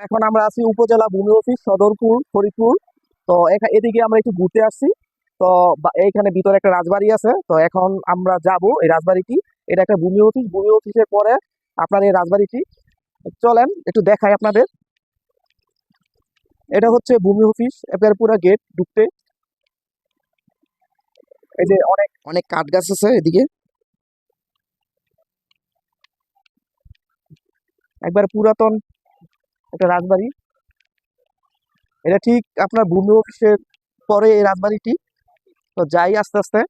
এখন আমরা আছি উপজেলা ভূমি অফিস সদরপুর, ফরিদপুর। তো এদিকে আমরা একটু ঘুরতে আসছি। তো এইখানে ভিতরে একটা রাজবাড়ি আছে। তো এখন আমরা যাব এই রাজবাড়িটি। এটা একটা ভূমি অফিস ভূমি অফিসের পরে আপনার এই রাজবাড়িটি। চলেন, একটু দেখাই আপনাদের। এটা হচ্ছে ভূমি অফিস এবার পুরো গেট ঢুকতে। এই যে অনেক অনেক কাঠ গাছ আছে এদিকে। একবার পুরাতন একটা রাজবাড়ি। এটা ঠিক আপনার ভূমি অফিসের পরে এই রাজবাড়িটি। তো যাই আস্তে আস্তে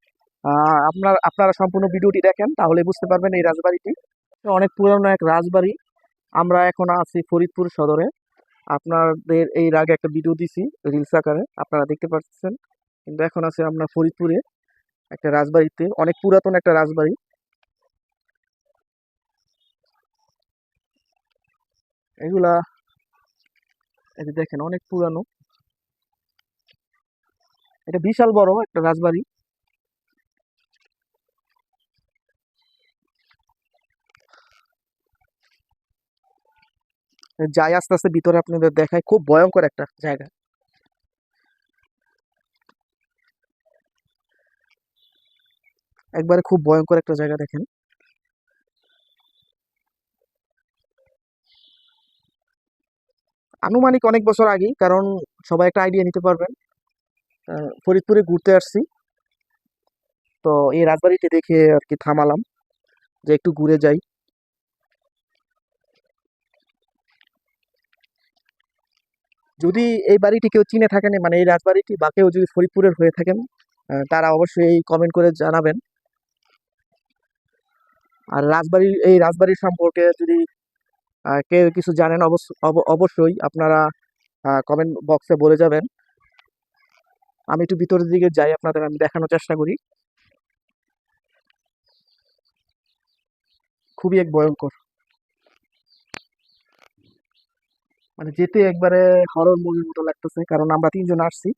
আপনার, আপনারা সম্পূর্ণ ভিডিওটি দেখেন, তাহলে বুঝতে পারবেন এই রাজবাড়িটি। অনেক পুরানো এক রাজবাড়ি। আমরা এখন আছি ফরিদপুর সদরে। আপনাদের এই আগে একটা ভিডিও দিছি রিলস আকারে। আপনারা দেখতে পাচ্ছেন। কিন্তু এখন আছে আমরা ফরিদপুরে একটা রাজবাড়িতে। অনেক পুরাতন একটা রাজবাড়ি। এগুলা এই যে দেখেন, অনেক পুরানো। এটা বিশাল বড় একটা রাজবাড়ি। যাই আস্তে আস্তে ভিতরে আপনাদের দেখায় খুব ভয়ঙ্কর একটা জায়গা। একবারে খুব ভয়ঙ্কর একটা জায়গা দেখেন। আনুমানিক অনেক বছর আগে কারণ সবাই একটা আইডিয়া নিতে পারবেন। ফরিদপুরে ঘুরতে আসছি। তো এই রাজবাড়িটি দেখে আর কি থামালাম যে একটু ঘুরে যাই। যদি এই বাড়িটি কেউ চিনে থাকেন মানে এই রাজবাড়িটি বা কেউ যদি ফরিদপুরের হয়ে থাকেন তারা অবশ্যই এই কমেন্ট করে জানাবেন। আর রাজবাড়ির, এই রাজবাড়ির সম্পর্কে যদি কেউ কিছু জানেন অবশ্য, অব- অবশ্যই আপনারা কমেন্ট বক্সে বলে যাবেন। আমি একটু ভিতরের দিকে যাই, আপনাদের আমি দেখানোর চেষ্টা করি। খুবই এক ভয়ঙ্কর। মানে যেতে একবারে হরর মুভির মতো লাগতেছে, কারণ আমরা তিনজন আসছি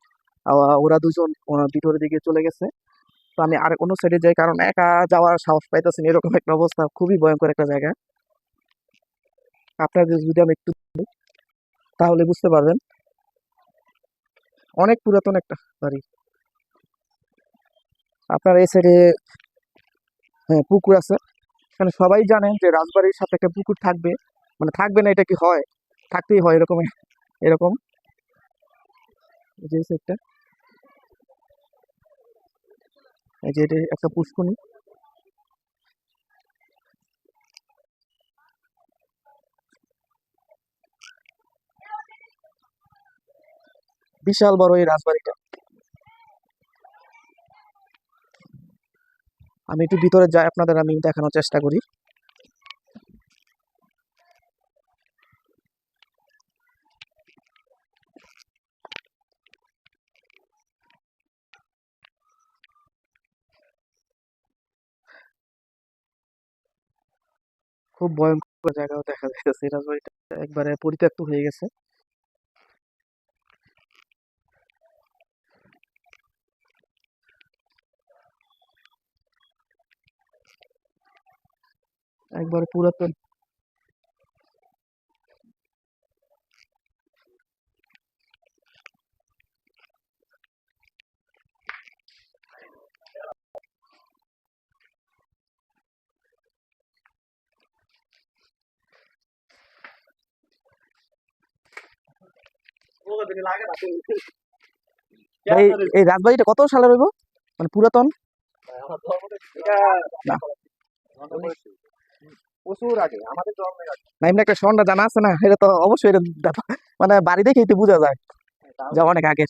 ওরা দুজন ভিতরের দিকে চলে গেছে। তো আমি আর কোনো সাইডে যাই, কারণ একা যাওয়ার সাহস পাইতেছি এরকম একটা অবস্থা, খুবই ভয়ঙ্কর একটা জায়গা। আপনাদের যদি আমি একটু তাহলে বুঝতে পারবেন। অনেক পুরাতন একটা বাড়ি। আপনার এই সাইডে হ্যাঁ পুকুর আছে। এখানে সবাই জানেন যে রাজবাড়ির সাথে একটা পুকুর থাকবে। মানে থাকবে না, এটা কি হয়? থাকতেই হয় এরকম এরকম। এই যে একটা এই যে এটা একটা পুষ্করণী। বিশাল বড় এই রাজবাড়িটা। আমি একটু ভিতরে যাই, আপনাদের আমি দেখানোর চেষ্টা করি। খুব ভয়ঙ্কর জায়গাও দেখা যাইতেছে রাজবাড়িটা। একবারে পরিত্যক্ত হয়ে গেছে। একবারে পুরাতন। এই এই রাজবাড়িটা কত সালের হইব মানে পুরাতন? না। প্রচুর আগে আমাদের জন্মের আগে। না এমনি একটা জানা আছে না এটা তো অবশ্যই এটা মানে বাড়ি দেখেই তো বোঝা যায় যে অনেক আগে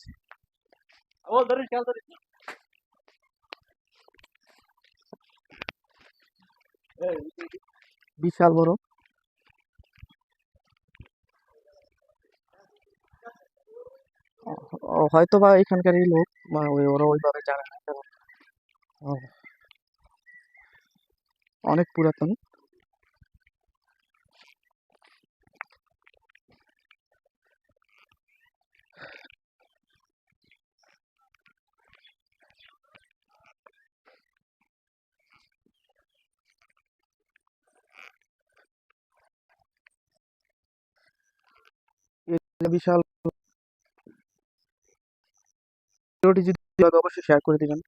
ও ধরিস খেয়াল ধরিস। বিশাল বড়। হয়তো বা এখানকারই লোক ওরা ওইভাবে জানে না। অনেক পুরাতন। বিশাল ভিডিওটি যদি অবশ্যই শেয়ার করে দিবেন।